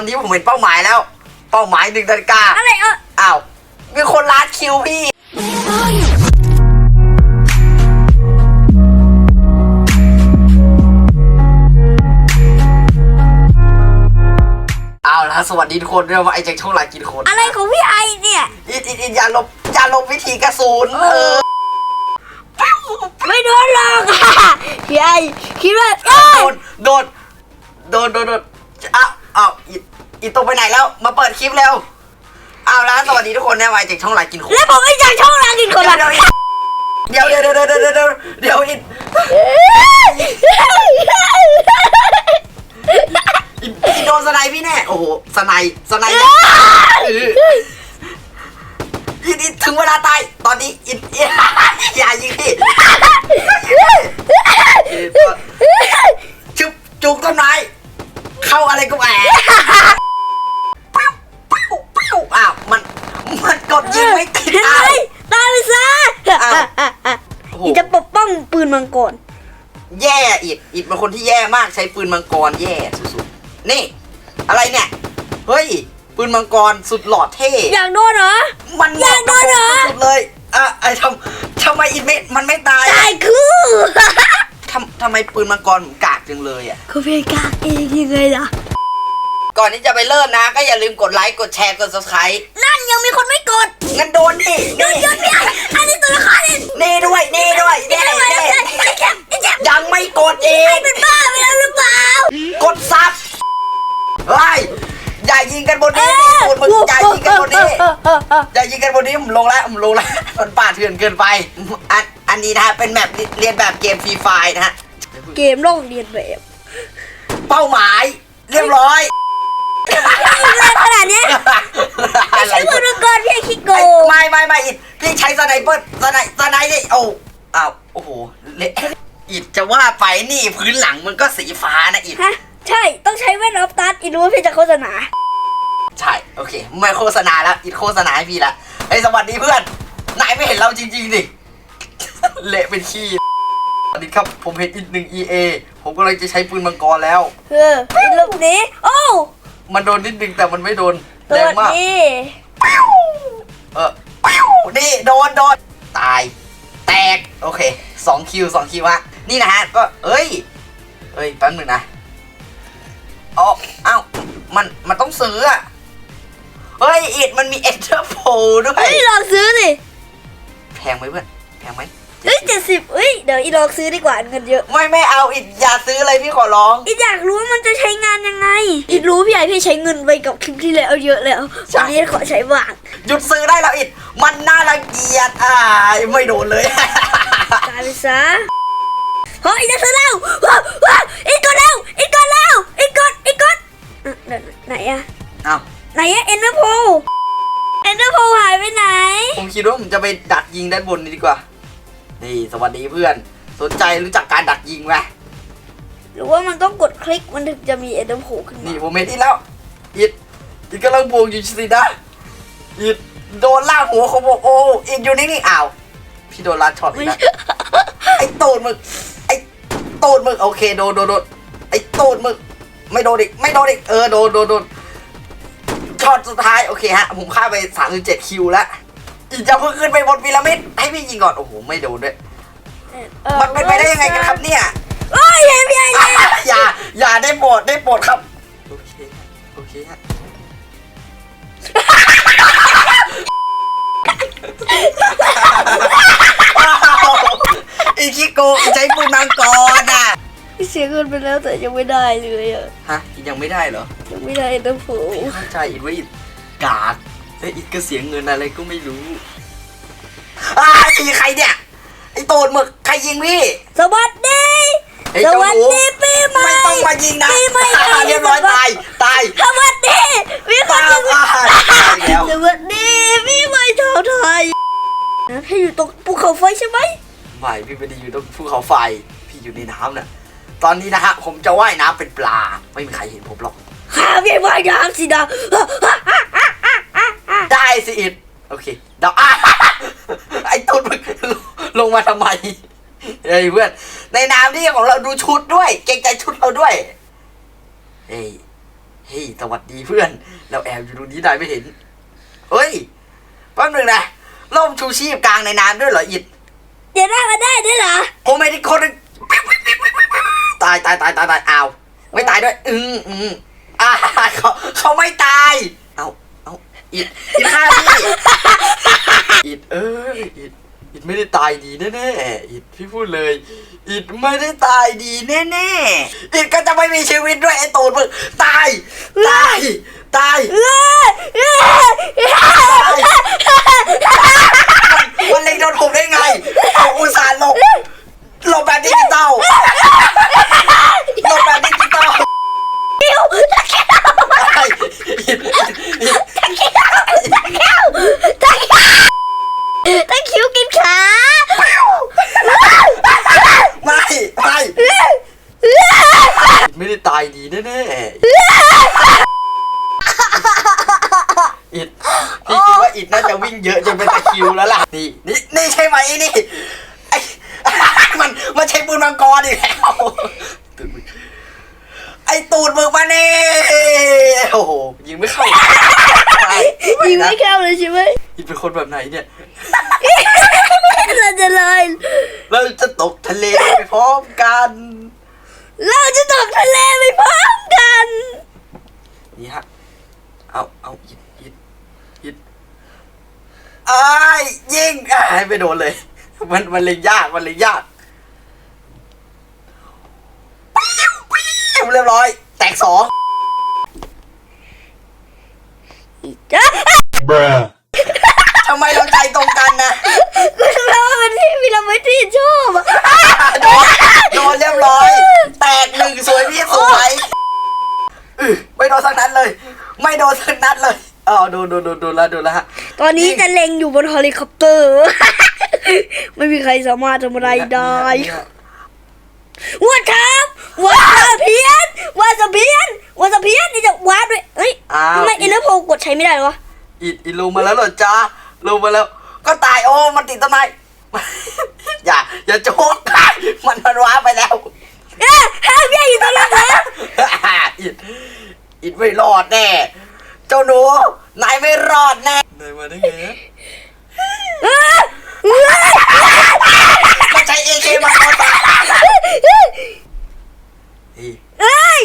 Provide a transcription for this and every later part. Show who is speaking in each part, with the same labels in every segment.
Speaker 1: อนนี้ผมเห็นเป้าหมายแล้ว เป้าหมายหนึ่งนาฬิกา
Speaker 2: อะไรเออ
Speaker 1: อ้าวมีคนลัดคิวพี่ เอาละสวัสดีทุกคนเรียกว่าไอ้แจ็คช่องหลายกินคน
Speaker 2: อะไรของพี่ไอเนี่ย
Speaker 1: อิดอิดอิดอย่าลบอย่าลบวิธีกระสุนเออ
Speaker 2: ไม่โดนหรอกค่ะพี่ไอคิดว่าเอ้ย
Speaker 1: โดนโดนโดนโดนโดนอ้าวอ้าวอิด อีโตไปไหนแล้ว มาเปิดคลิปเร็วเอาละสวัสดีทุกคนแน่วายจากช่องหลายกินคน
Speaker 2: แล้วผมไม่จากช่องหลายกินคนละ
Speaker 1: เดี๋ยวเดี๋ยวเดี๋ยวเดี๋ยวเดี๋ยวเดี๋ยวอีอีโดนสไนพี่แน่โอ้โหสไนสไนอีถึงเวลาตายตอนนี้อีอย่ายิงพี่ แย่อิดอิดเป็นคนที่แย่มากใช้ปืนมังกรแย่สุดๆนี่ อะไรเนี่ย เฮ้ย ปืนมังกรสุดหล่อเท่
Speaker 2: อยากโดนเหรอ
Speaker 1: มัน
Speaker 2: อยากโดนเหรอ
Speaker 1: สุดๆเลยอะไอทำทำไมอิดไม่มันไม่ตาย
Speaker 2: ตายคือ
Speaker 1: ทำทำไมปืนมังกรผมกากจังเลยอะ
Speaker 2: เขาเป็นกากเองยังไงล่ะ
Speaker 1: ก่อนที่จะไปเริ่มนะ ก็อย่าลืมกดไลค์กดแชร์กด subscribe
Speaker 2: นั่นยังมีคนไม่กด
Speaker 1: งั้นโดนดินี่
Speaker 2: หยุดเนี่ยอันนี้ตัวละครนี่
Speaker 1: นี่ด้วยนี่ด้วยนี่
Speaker 2: ไอ้
Speaker 1: นี่
Speaker 2: ไอ้แจ็คไอ้แจ็ค
Speaker 1: ยังไม่กดอีก
Speaker 2: เป็นบ้าไปแล้วหรือเปล่า ก
Speaker 1: ดซับเฮ้ยอย่ายิงกันบนนี้ดิคุณมึงอย่ายิงกันบนนี้อย่ายิงกันบนนี้ผมลงแล้วผมลงแล้วมันป่าดเถื่อนเกินไป อันอันนี้นะเป็นแบบเรียนแบบเกมฟรีไฟนะฮะ
Speaker 2: เกมโลกเรียนแบบ
Speaker 1: เป้าหมาย เรียบร้อย
Speaker 2: อะไรขนาดนี้ย
Speaker 1: อะไร
Speaker 2: ใช้ปืนมังกรพี่คิโก
Speaker 1: ไอ้ไม่ไม่ไม่พี่ใช้สไนเปอร์สไนสไนนี่โอ้อ้าวโอ้โหเละ อิดจะว่าไปนี่พื้นหลังมันก็สีฟ้านะอิด
Speaker 2: ฮะ ใช่ ต้องใช้แว่นออฟตัสอีรู้ว่าพี่จะโฆษณา
Speaker 1: ใช่โอเค ไม่โฆษณาแล้วอิดโฆษณาให้พี่ละไอ้ยสวัสดีเพื่อน นายไม่เห็นเราจริงๆดิ เละเป็นขี้สวัสดีครับ ผมเห็นอีกหนึ่ง EA ผมกำลังจะใช้ปืนมังกรแล้ว
Speaker 2: เออไอ้ลูกนี้ โอ้
Speaker 1: มันโดนนิดนึงแต่มันไม่โดน
Speaker 2: ส
Speaker 1: แรง
Speaker 2: วัส
Speaker 1: มาก
Speaker 2: ดี
Speaker 1: เออปิ้วนี่โดนโดนตาย แตก โอเคสองคิวสองคิวฮะ นี่นะฮะ ก็เอ้ย เอ้ยแป๊บนึงนะอ๋อเอ้ามันมันต้องซื้ออะเฮ้ยอิดมันมีเอ็นเตอร์โพด้วย
Speaker 2: เฮ้ยลองซื้อสิ
Speaker 1: แพงไหมเพื่อนแพงไหม
Speaker 2: เฮ้ยเจ็ดสิบเฮ้ยเดี๋ยวอีลองซื้อดีกว่าเงินเยอะ
Speaker 1: ไม่ไม่เอาอิดอย่าซื้อเลยพี่ขอร้อง
Speaker 2: อีอยากรู้ว่ามันจะใช้งานยังไงอีรู้พี่ใหญ่พี่ใช้เงินไปกับคลิปที่แล้วเยอะแล้ว
Speaker 1: ใช่
Speaker 2: วันนี้ขอใช้บ้าง
Speaker 1: หยุดซื้อได้แล้วอิดมันน่ารังเกียจอ่าไม่โดนเลย
Speaker 2: ตายไปซะ เฮ้ยจะซื้อแล้วว้าวว้าวอีกกดแล้วอีกกดแล้วอีกกดอีกกดอะไหนไหนอะ
Speaker 1: เอ้า
Speaker 2: ไหนอะเอ็นเดอร์โพเอ็นเดอร์โพหายไปไหน
Speaker 1: ผมคิดว่าผมจะไปดักยิงด้านบนนี้ดีกว่า นี่สวัสดีเพื่อน สนใจรู้จักการดักยิงไหม
Speaker 2: หรือว่ามันต้องกดคลิกมันถึงจะมีเอ็นเดอร์โพขึ้นมา
Speaker 1: นี่ผมเห็นนี่แล้วอิดอิดกำลังบวกอยู่สินะอิดโดนลากหัวเขาบอกโอ้อิดอยู่นี่นี่อ้าวพี่โดนลัดช็อตอีกแล้วไอ้โตดมึกไอ้โตดมึกโอเคโดนโดนโดนไอ้โตดมึกไม่โดนอีกไม่โดนอีกเออโดนโดนโดนช็อตสุดท้ายโอเคฮะผมฆ่าไป37คิวแล้วอีกจะเพิ่งขึ้นไปบนพีระมิดให้พี่ยิงก่อนโอ้โหไม่โดนด้วย
Speaker 2: ออ
Speaker 1: มันเป็นไปได้ยังไงกันครับเนี่ย
Speaker 2: โอ้ยเห็นพี่ใหญ่เลย
Speaker 1: อย่าอย่าได้โปรดได้โปรดครับโอเคโอเคฮะ
Speaker 2: สียเงินไปแล้วแต่ยังไม่ได้เลยอะ
Speaker 1: ฮะอีกยังไม่ได้เหรอ
Speaker 2: ยังไม่ได้เอ็นเดอร์โพ
Speaker 1: ไม่เข้าใจอีกว่าอีกกากแล้วอีกก็เสียเงินอะไรก็ไม่รู้อ้าอีใครเนี่ยไอโตดหมึกใครยิงพี่
Speaker 2: สวัสดี
Speaker 1: เฮ้ย
Speaker 2: ส
Speaker 1: เจ้า
Speaker 2: วัส
Speaker 1: หนู
Speaker 2: ดีปีใหม่
Speaker 1: ไม่ต้องมายิงนะ
Speaker 2: ปีใหม่
Speaker 1: เรียบร้อยตายตาย
Speaker 2: สวัสดีมีค
Speaker 1: ตานม
Speaker 2: หนึ่ง
Speaker 1: อ่าตายแล้ว
Speaker 2: สวัสดีปีใหม่ชาวไทยนะพี่อยู่ตรงภูเขาไฟใช่ไหม
Speaker 1: ไม่พี่ไม่ได้อยู่ตรงภูเขาไฟ พี่อยู่ในน้ำน่ะ ตอนนี้นะฮะผมจะว่ายน้ำเป็นปลา ไม่มีใครเห็นผมหรอก
Speaker 2: ข้าพี่ว่ายน้ำสินะ
Speaker 1: ได้สิอิดโอเคเดาอะไอ้ตุนมึงลงมาทำไมเฮ้ยเพื่อน ในน้ำนี่ของเราดูชุดด้วย เกรงใจชุดเราด้วย เฮ้ย เฮ้ยสวัสดีเพื่อน เราแอบอยู่ตรงนี้ได้ไม่เห็น เฮ้ยแป๊บหนึงนะร่มชูชีพกลางในน้ำด้วยเหรออิด
Speaker 2: เดี๋ยวได้มาได้ด้วยเหรอ
Speaker 1: โอ้ไม่ได้คน ตายตายตายตายตายอ้าวไม่ตายด้วย อืมอืมอ่าเขาเขาไม่ตาย เอาเอาอิดอิดฆ่าพี่อิดเอ้ยอิดอิดไม่ได้ตายดีแน่ๆอิดพี่พูดเลย อิดไม่ได้ตายดีแน่ๆอิดก็จะไม่มีชีวิตด้วยไอ้ตูนมึงตายตายตาย
Speaker 2: เอ้ยเอ้ย
Speaker 1: มันเล็งโดนผมได้ไงผมอุตส่าห์หลบหลบแบบดิจิตอลหลบแบบดิจิตอล
Speaker 2: คิวตะเกียบ
Speaker 1: ไอ้อิดอิด
Speaker 2: ตะเกียบตะเกียบตะคิวกินขา
Speaker 1: ไม่ไม่ไม่ได้ตายดีแน่ๆอิดพี่คิดว่าอิดน่าจะวิ่งเยอะจนเป็นตะคริวแล้วล่ะ นี่นี่นี่ใช่ไหมนี่ไอ้มัน มันใช้ปืนมังกรอีกแล้ว ไอ้ตูดมึงมาเน่โอ้โหยิงไม่เข้า
Speaker 2: ยิงไม่เข้าเลยใช่ไหม
Speaker 1: อิดเป็นคนแบบไหนเนี่ย
Speaker 2: เราจะลอย
Speaker 1: เราจะตกทะเลไปพร้อมกัน
Speaker 2: เราจะตกทะเลไปพร้อมกัน
Speaker 1: นี่ฮะ เอาเอาอิดอิดอิดไอ้ายยิงอ้ายไม่โดนเลย มันมันเลยยาก มันเลยยากปิ้วปิ้ว เรียบร้อย แตกสอง
Speaker 2: จ้า
Speaker 3: Bruh.
Speaker 1: ทำไมเราใจตรงกันนะ
Speaker 2: ก็รู้แล้วว่ามันที่มีเราไม่ที่ชอบอะ
Speaker 1: โดนโดนเรียบร้อย แตกหนึ่งสวยพี่สวยอื้อไม่โดนสักนัดเลย ไม่โดนสักนัดเลยอ๋อโดนโดนโดนโดนแล้วโดนแล้วฮะ
Speaker 2: ตอนนี้จะเล็งอยู่บนเฮลิคอปเตอร์ ไม่มีใครสามารถทำอะไรได้วัดครับ วัดสะเพียนวัดสะเพียนวัดสะเพียนนี่จะวัดด้วยเฮ้ย
Speaker 1: อ้าว
Speaker 2: ทำไมเอเนอร์โพกดใช้ไม่ได้เหรอวะ
Speaker 1: อิดอิดลงมาแล้วเหรอจ้าลงมาแล้ว ก็ตายโอ้มันติดต้นไม้ อย่า อย่าโจกมันมันว้าไปแล้ว
Speaker 2: เอ๊ะห้ามแย่อยู่ตรงนั้นนะ
Speaker 1: อิดอิดไม่รอดแน่ เจ้าหนู นายไม่รอดแน่นายมาได้ไง
Speaker 2: เอ้ยเอ้ย
Speaker 1: ไม่ใช่เอเคมาโดนตา
Speaker 2: เอ้ย
Speaker 1: นี่
Speaker 2: เอ้ย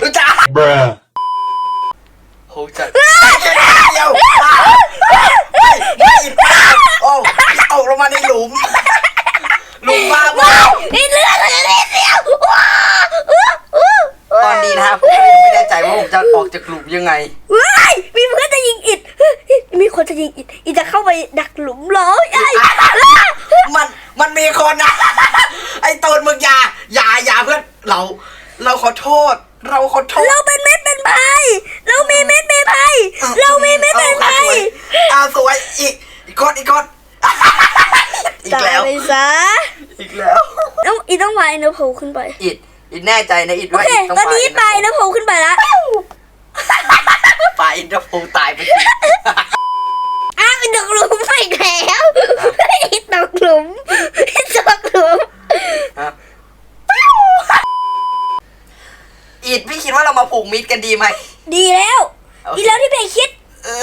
Speaker 1: รู้จัก
Speaker 3: Bruh.
Speaker 1: โหจัดแค่นิดเดียวเฮ้ยไม่อิดโอ้ตกลงมาในหลุม หลุมบ้าบอ
Speaker 2: นี่เลือดอะไรเนี่ย
Speaker 1: ตอนนี้นะครับผมยังไม่แน่ใจว่าผม จะออกจากหลุมยังไง
Speaker 2: ว้ายมีเพื่อนจะยิงอิดมีคนจะยิงอิดอิดจะเข้าไปดักหลุมเหรอไอ้
Speaker 1: มันมันมีคนนะไอ้ตูนมึงอย่าอย่าอย่าเพื่อนเรา เราขอโทษ เราขอโทษ
Speaker 2: เราเป็นเม็ดเป็นไผ่เรามีเม็ดเป็นไผ่เรามีเม็ดเป็นไผ่
Speaker 1: เอาสวยอีกอีกคนอีกคนอีก
Speaker 2: ตาย
Speaker 1: แล้ว
Speaker 2: ไปซะ
Speaker 1: อีกแล้ว
Speaker 2: ต้องอีต้องวายเนอร์โผล่ขึ้นไป
Speaker 1: อิดอิดแน่ใจนะอิด
Speaker 2: โอ
Speaker 1: ว่า
Speaker 2: เค
Speaker 1: อิดต้อง
Speaker 2: ตอนนี้ไปเนอร์โผล่ขึ้นไปแล้ว
Speaker 1: ไปอิดจะฟูตายไปสิ
Speaker 2: อ้าวตกหลุมไปแล้วตกหลุมตกหลุม
Speaker 1: ฮะอิดพี่คิดว่าเรามาผู กมิตรกันดีไหม
Speaker 2: ดีแล้ว
Speaker 1: โอเค
Speaker 2: ดีแล้วที่เพคิด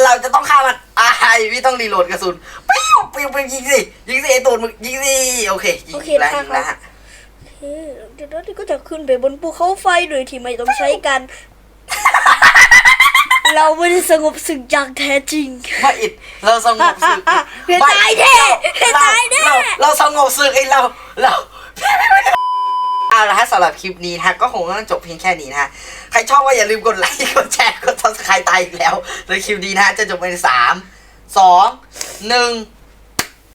Speaker 1: เราจะต้องฆ่ามันอ่าไอพี่ต้องรีโหลดกระสุนปิ้วปิ้วปิ้วยิงสิยิงสิไอตูนมึงยิงสิโอเคยิงแล้วยิงแล้วฮะ
Speaker 2: เฮ้ยเดี๋ยวเราก็จะขึ้นไปบนภูเขาไฟโดยที่ไม่ต้องใช้กัน เราไม่ได้สงบศึกอย่างแท้จริง
Speaker 1: ว่าอิดเราสงบศึก
Speaker 2: เพียตายแน่เพีย
Speaker 1: เรา
Speaker 2: ตายแน่
Speaker 1: เราเราสงบศึกไอเราเรา เอาละฮะสำหรับคลิปนี้นะฮะก็คงต้องจบเพียงแค่นี้นะฮะใครชอบก็อย่าลืมกดไลค์กดแชร์กดซับสไครต์ตายอีกแล้วในคลิปนี้นะฮะจะจบในสามสองหนึ่ง